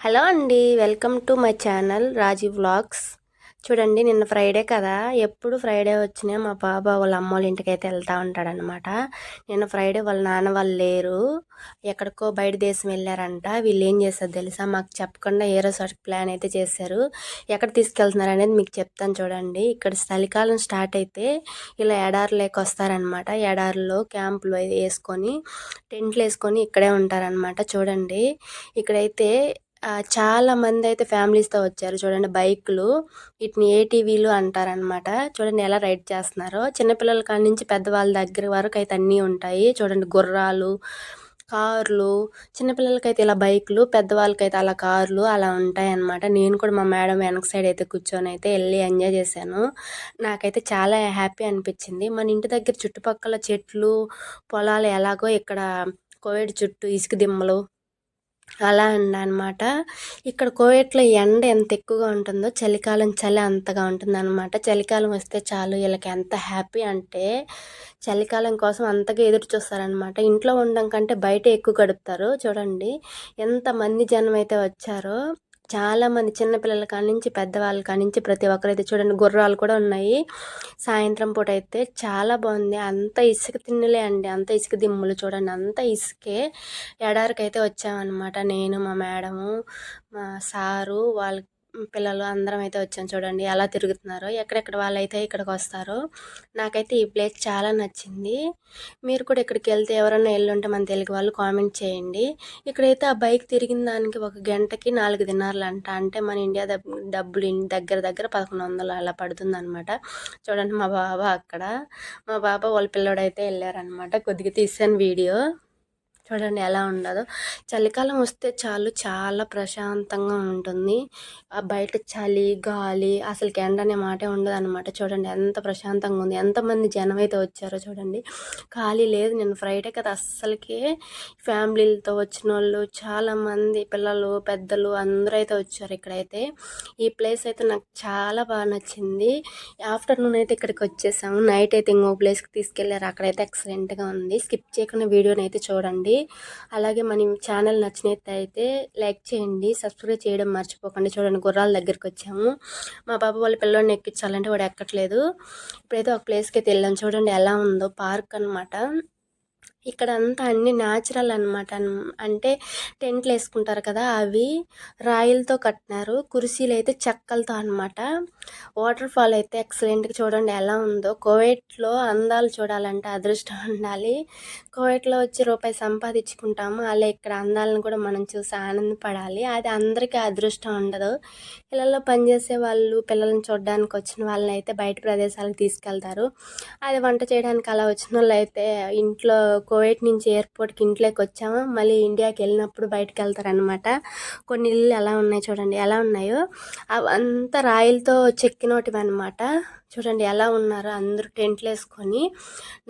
Hello అండి welcome to my channel Raji vlogs. చూడండి నిన్న ఫ్రైడే కదా. ఎప్పుడు ఫ్రైడే వచ్చినా మా బాబా వాళ్ళ అమ్మ వాళ్ళ ఇంటికి అయితే వెళ్తూ ఉంటాడనమాట నిన్న ఫ్రైడే వాళ్ళ నాన్న వాళ్ళు లేరు. ఎక్కడికో బయట దేశం వెళ్ళారంట. వీళ్ళు ఏం చేస్తారు తెలుసా? మాకు చెప్పకుండా ఏ రోజు ప్లాన్ అయితే చేశారు. ఎక్కడ తీసుకెళ్తున్నారు అనేది మీకు చెప్తాను చూడండి. ఇక్కడ చలికాలం స్టార్ట్ అయితే ఇలా ఎడారులోకి వస్తారనమాట ఎడారిలో క్యాంపులు వేసుకొని టెంట్లు వేసుకొని ఇక్కడే ఉంటారనమాట చూడండి ఇక్కడైతే చాలా మంది అయితే ఫ్యామిలీస్తో వచ్చారు. చూడండి బైకులు వీటిని ఏటీవీలు అంటారనమాట చూడండి ఎలా రైడ్ చేస్తున్నారో. చిన్నపిల్లల కాడి నుంచి పెద్దవాళ్ళ దగ్గర వరకు అయితే అన్నీ ఉంటాయి. చూడండి గుర్రాలు కార్లు చిన్నపిల్లలకైతే ఇలా బైకులు పెద్దవాళ్ళకైతే అలా కార్లు అలా ఉంటాయి అన్నమాట నేను కూడా మా మేడం వెనక సైడ్ అయితే కూర్చొని అయితే వెళ్ళి ఎంజాయ్ చేశాను. నాకైతే చాలా హ్యాపీ అనిపించింది. మన ఇంటి దగ్గర చుట్టుపక్కల చెట్లు పొలాలు ఎలాగో ఇక్కడ కోవిడ్ చుట్టూ ఇసుక దిమ్మలు అలా అనమాట ఇక్కడ కోయట్లో ఎండ ఎంత ఎక్కువగా ఉంటుందో చలికాలం చలి అంతగా ఉంటుందన్నమాట. చలికాలం వస్తే చాలు వీళ్ళకి ఎంత హ్యాపీ అంటే చలికాలం కోసం అంతగా ఎదురు చూస్తారనమాట ఇంట్లో ఉండడం కంటే బయట ఎక్కువ గడుపుతారు. చూడండి ఎంతమంది జనం అయితే వచ్చారో. చాలామంది చిన్నపిల్లల కాడి నుంచి పెద్దవాళ్ళ కాడి నుంచి ప్రతి ఒక్కరైతే చూడండి గుర్రాలు కూడా ఉన్నాయి. సాయంత్రం పూట అయితే చాలా బాగుంది. అంత ఇసుక తిన్నులే అండి. అంత ఇసుక దిమ్ములు చూడండి. అంత ఇసుకే. ఎడారికి అయితే వచ్చామన్నమాట నేను మా మేడము మా సారు వాళ్ళ పిల్లలు అందరం అయితే వచ్చాం చూడండి. ఎలా తిరుగుతున్నారో ఎక్కడెక్కడ వాళ్ళు అయితే ఇక్కడికి వస్తారో నాకైతే ఈ ప్లేస్ చాలా నచ్చింది. మీరు కూడా ఇక్కడికి వెళ్తే ఎవరైనా వెళ్ళుంటే మన తెలుగు వాళ్ళు కామెంట్ చేయండి. ఇక్కడైతే ఆ బైక్ తిరిగిన దానికి ఒక గంటకి నాలుగు దినార్లు అంట అంటే మన ఇండియా డబ్బులు దగ్గర దగ్గర పదకొండు వందలు అలా పడుతుందనమాట చూడండి మా బాబా అక్కడ. మా బాబా వాళ్ళ పిల్లోడైతే వెళ్ళారనమాట కొద్దిగా తీసాను వీడియో. చూడండి ఎలా ఉండదో. చలికాలం వస్తే చాలు చాలా ప్రశాంతంగా ఉంటుంది. ఆ బయట చలి గాలి అసలు ఎండ అనే మాటే ఉండదు అనమాట చూడండి ఎంత ప్రశాంతంగా ఉంది. ఎంతమంది జనం అయితే వచ్చారో చూడండి. ఖాళీ లేదు. నేను ఫ్రైడే కదా అస్సలకి ఫ్యామిలీలతో వచ్చిన వాళ్ళు చాలామంది పిల్లలు పెద్దలు అందరూ అయితే వచ్చారు ఇక్కడైతే. ఈ ప్లేస్ అయితే నాకు చాలా బాగా నచ్చింది. ఆఫ్టర్నూన్ అయితే ఇక్కడికి వచ్చేసాము. నైట్ అయితే ఇంకో ప్లేస్కి తీసుకెళ్ళారు అక్కడైతే ఎక్సలెంట్గా ఉంది. స్కిప్ చేయకుండా వీడియోని అయితే చూడండి. అలాగే మన ఛానల్ నచ్చినట్టయితే లైక్ చేయండి సబ్స్క్రైబ్ చేయడం మర్చిపోకండి. చూడండి గుర్రాల దగ్గరికి వచ్చాము. మా బాబు వాళ్ళ పిల్లల్ని ఎక్కించాలంటే వాడు ఎక్కట్లేదు. ఇప్పుడైతే ఒక ప్లేస్కి అయితే వెళ్ళాం. చూడండి ఎలా ఉందో పార్క్ అనమాట ఇక్కడ అంతా అన్ని న్యాచురల్ అనమాట అంటే టెంట్లు వేసుకుంటారు కదా అవి రాయిలతో కట్టినారు. కుర్చీలు అయితే చెక్కలతో అనమాట వాటర్ ఫాల్ అయితే ఎక్సలెంట్గా చూడండి ఎలా ఉందో. కోవిడ్లో అందాలు చూడాలంటే అదృష్టం ఉండాలి. కోవిడ్లో వచ్చి రూపాయి సంపాదించుకుంటాము. అలా ఇక్కడ అందాలను కూడా మనం చూసి ఆనందపడాలి. అది అందరికీ అదృష్టం ఉండదు. పిల్లల్లో పనిచేసే వాళ్ళు పిల్లల్ని చూడడానికి వచ్చిన వాళ్ళని అయితే బయట ప్రదేశాలకు తీసుకెళ్తారు. అది వంట చేయడానికి అలా వచ్చిన వాళ్ళు అయితే ఇంట్లో కోవిడ్ నుంచి ఎయిర్పోర్ట్కి ఇంట్లోకి వచ్చాము మళ్ళీ ఇండియాకి వెళ్ళినప్పుడు బయటకు వెళ్తారనమాట కొన్ని ఇల్లు ఎలా ఉన్నాయి చూడండి ఎలా ఉన్నాయో. అవంతా రాయిలతో చెక్కినోటివి అనమాట చూడండి ఎలా ఉన్నారు అందరూ టెంట్లు వేసుకొని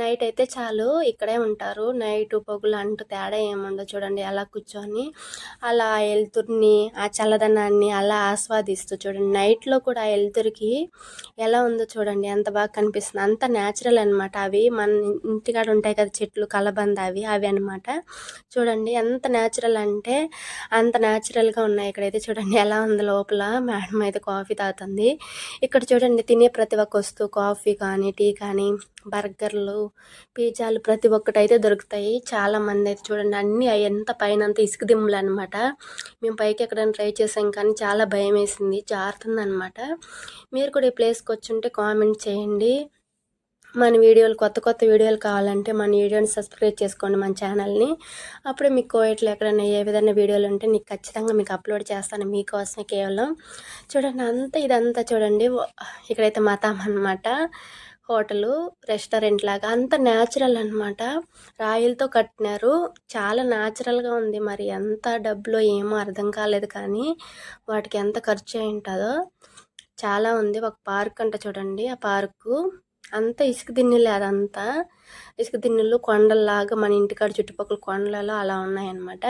నైట్ అయితే చాలు ఇక్కడే ఉంటారు. నైట్ పొగులు అంటూ తేడా ఏముండదు చూడండి అలా కూర్చొని అలా ఆ వెలుతురిని ఆ చల్లదనాన్ని అలా ఆస్వాదిస్తూ చూడండి. నైట్లో కూడా ఆ వెలుతురికి ఎలా ఉందో చూడండి ఎంత బాగా కనిపిస్తుంది. అంత న్యాచురల్ అనమాట అవి. మన ఇంటికాడ ఉంటాయి కదా చెట్లు కలబంద అవి అవి అనమాట చూడండి ఎంత న్యాచురల్ అంటే అంత న్యాచురల్గా ఉన్నాయి ఇక్కడైతే చూడండి. ఎలా ఉంది లోపల? మేడం అయితే కాఫీ తాగుతుంది. ఇక్కడ చూడండి తినే ప్రతి ఒక్క వస్తూ కాఫీ కానీ టీ కానీ బర్గర్లు పిజ్జాలు ప్రతి ఒక్కటి అయితే దొరుకుతాయి. చాలా మంది అయితే చూడండి అన్నీ ఎంత పైన అంత ఇసుక దిమ్ములు అనమాట మేము పైకి ఎక్కడైనా ట్రై చేసాం కానీ చాలా భయం వేసింది జారుతుంది అనమాట మీరు కూడా ఈ ప్లేస్కి వచ్చి ఉంటే కామెంట్ చేయండి. మన వీడియోలు కొత్త కొత్త వీడియోలు కావాలంటే మన వీడియోని సబ్స్క్రైబ్ చేసుకోండి మన ఛానల్ని. అప్పుడే మీకు కోయట్లు ఎక్కడైనా ఏ విధంగా వీడియోలు ఉంటే నీకు ఖచ్చితంగా మీకు అప్లోడ్ చేస్తాను మీకోసమే కేవలం. చూడండి అంతా ఇదంతా చూడండి. ఇక్కడైతే మతం అనమాట హోటలు రెస్టారెంట్ లాగా అంత న్యాచురల్ అనమాట రాయిలతో కట్టినారు. చాలా న్యాచురల్గా ఉంది. మరి ఎంత డబ్బులో ఏమో అర్థం కాలేదు కానీ వాటికి ఎంత ఖర్చు అయి ఉంటుందో. చాలా ఉంది. ఒక పార్క్ అంట చూడండి. ఆ పార్కు అంతా ఇసుక దిన్నెలే అదంతా. ఇసుక దిన్నెలు కొండల్లాగా మన ఇంటికాడ చుట్టుపక్కల కొండలలో అలా ఉన్నాయన్నమాట.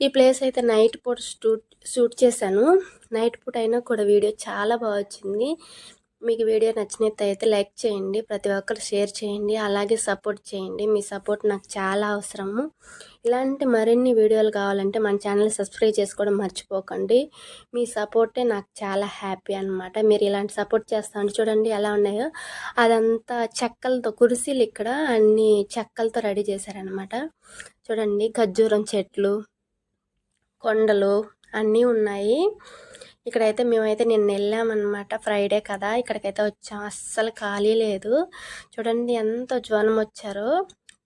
ఈ ప్లేస్ అయితే నైట్ పూట షూట్ షూట్ చేశాను. నైట్ పూట అయినా కూడా వీడియో చాలా బాగా వచ్చింది. మీకు వీడియో నచ్చినట్టయితే లైక్ చేయండి ప్రతి ఒక్కరు షేర్ చేయండి అలాగే సపోర్ట్ చేయండి. మీ సపోర్ట్ నాకు చాలా అవసరము. ఇలాంటి మరిన్ని వీడియోలు కావాలంటే మన ఛానల్ సబ్స్క్రైబ్ చేసుకోవడం మర్చిపోకండి. మీ సపోర్టే నాకు చాలా హ్యాపీ అనమాట మీరు ఇలాంటి సపోర్ట్ చేస్తాను చూడండి ఎలా ఉన్నాయో. అదంతా చెక్కలతో కురిసీలు ఇక్కడ అన్ని చెక్కలతో రెడీ చేశారనమాట చూడండి ఖర్జూరం చెట్లు కొండలు అన్నీ ఉన్నాయి. ఇక్కడైతే మేమైతే నిన్న వెళ్ళామన్నమాట. ఫ్రైడే కదా ఇక్కడికైతే వచ్చాం. అస్సలు ఖాళీ లేదు. చూడండి ఎంత జ్వరం వచ్చారో.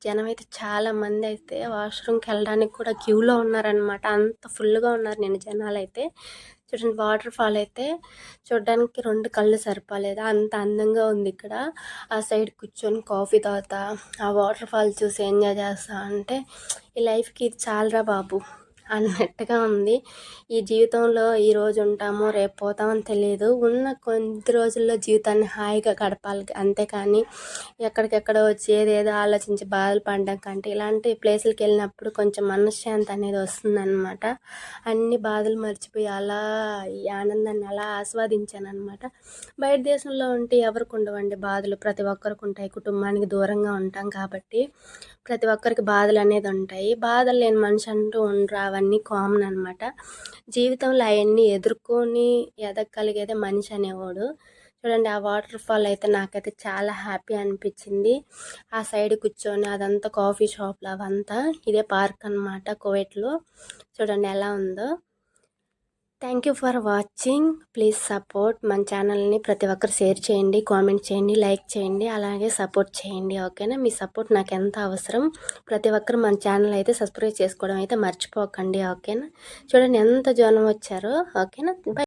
జనం అయితే చాలా మంది అయితే వాష్రూమ్కి వెళ్ళడానికి కూడా క్యూలో ఉన్నారనమాట అంత ఫుల్గా ఉన్నారు నేను జనాలు అయితే చూడండి వాటర్ ఫాల్ అయితే చూడడానికి రెండు కళ్ళు సరిపోలేదు. అంత అందంగా ఉంది ఇక్కడ. ఆ సైడ్ కూర్చొని కాఫీ తాగుతా ఆ వాటర్ ఫాల్ చూసి ఎంజాయ్ చేస్తా అంటే ఈ లైఫ్కి ఇది చాలరా బాబు. అన్నట్టుగా ఉంది. ఈ జీవితంలో ఈ రోజు ఉంటామో రేపు పోతామని తెలియదు ఉన్న కొద్ది రోజుల్లో జీవితాన్ని హాయిగా గడపాలి. అంతేకాని ఎక్కడికెక్కడ వచ్చి ఏదేదో ఆలోచించి బాధలు పడడం కంటే ఇలాంటి ప్లేసులకి వెళ్ళినప్పుడు కొంచెం మనశ్శాంతి అనేది వస్తుందన్నమాట. అన్ని బాధలు మర్చిపోయి అలా ఈ ఆనందాన్ని అలా ఆస్వాదించాను అనమాట బయట దేశంలో ఉంటే ఎవరికి ఉండవండి బాధలు. ప్రతి ఒక్కరికి ఉంటాయి. కుటుంబానికి దూరంగా ఉంటాం కాబట్టి ప్రతి ఒక్కరికి బాధలు అనేది ఉంటాయి. బాధలు లేని మనిషి అంటూ రావాలి అవన్నీ కామన్ అనమాట జీవితంలో అవన్నీ ఎదుర్కొని ఎదగలిగేదే మనిషి అనేవాడు. చూడండి ఆ వాటర్ ఫాల్ అయితే నాకైతే చాలా హ్యాపీ అనిపించింది. ఆ సైడ్ కూర్చొని అదంతా కాఫీ షాప్లు అవంతా ఇదే పార్క్ అనమాట కువైట్లో చూడండి ఎలా ఉందో. Thank you for watching please support మన ఛానల్ని ప్రతి ఒక్కరు షేర్ చేయండి కామెంట్ చేయండి లైక్ చేయండి అలాగే సపోర్ట్ చేయండి ఓకేనా మీ సపోర్ట్ నాకు ఎంత అవసరం? ప్రతి ఒక్కరు మన ఛానల్ అయితే సబ్స్క్రైబ్ చేసుకోవడం అయితే మర్చిపోకండి ఓకేనా చూడండి ఎంత జనం వచ్చారో ఓకేనా బై